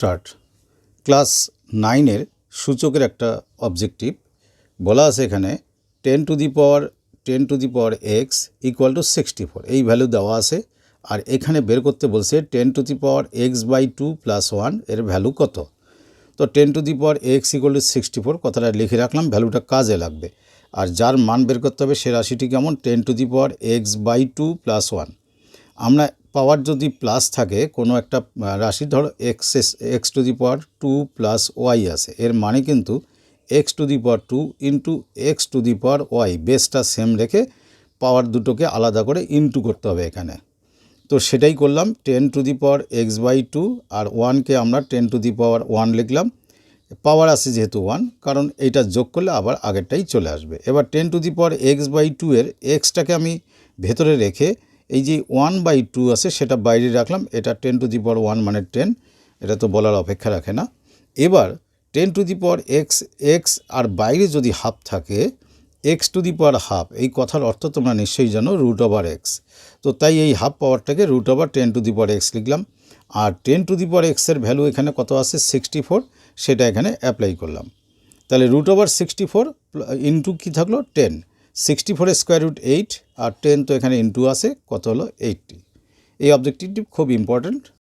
Start class নাইনের সূচকের একটা অবজেক্টিভ বলা আছে এখানে ten to the power ten to the power x equal to sixty four এই ভ্যালু দেওয়া আছে। আর এখানে বের করতে বলছে ten to the power x by two plus ওয়ানের ভ্যালু কত? তো ten to the power x equal to sixty four কথাটা লিখে রাখলাম ভ্যালুটা কাজে লাগবে। আর যার মান বের করতে হবে সে রাশিটি কেমন? Ten to the power x by two plus one আমরা পাওয়ার যদি প্লাস থাকে, কোনো একটা রাশি ধরো x x to the power two plus y আছে, এর মানে কিন্তু x to the power two into x to the power y বেসটা সেম রেখে পাওয়ার দুটোকে আলাদা করে ইন্টু করতে হবে এখানে। তো সেটাই করলাম ten to the power x by two আর ওয়ানকে আমরা ten to the power one লিখলাম। পাওয়ার আছে যেহেতু ওয়ান কারণ এইটা যোগ করলে আবার আগেরটাই চলে আসবে। এবার ten to the power x by two এর এক্সটাকে আমি ভেতরে রেখে এই যে ওয়ান বাই টু আছে, সেটা বাইরে রাখলাম, এটা ten to the power one মানে টেন এটা তো বলার অপেক্ষা রাখে না। এবার ten to the power x x আর বাইরে যদি হাফ থাকে x to the power half এই কথার অর্থ তোমরা নিশ্চয়ই জানো রুট ওভার এক্স তো তাই এই half পাওয়ারটাকে root over ten to the power x লিখলাম, আর টেন টু দি পাওয়ার এক্সের ভ্যালু এখানে কত আছে সিক্সটি ফোর সেটা এখানে অ্যাপ্লাই করলাম। তাহলে root over sixty four into কী থাকল টেন সিক্সটি ফোরের স্কোয়ার রুট এইট আর টেন তো এখানে ইন্টু আছে, কত হলো এইটটি এই অবজেক্টিভটি খুব ইম্পর্ট্যান্ট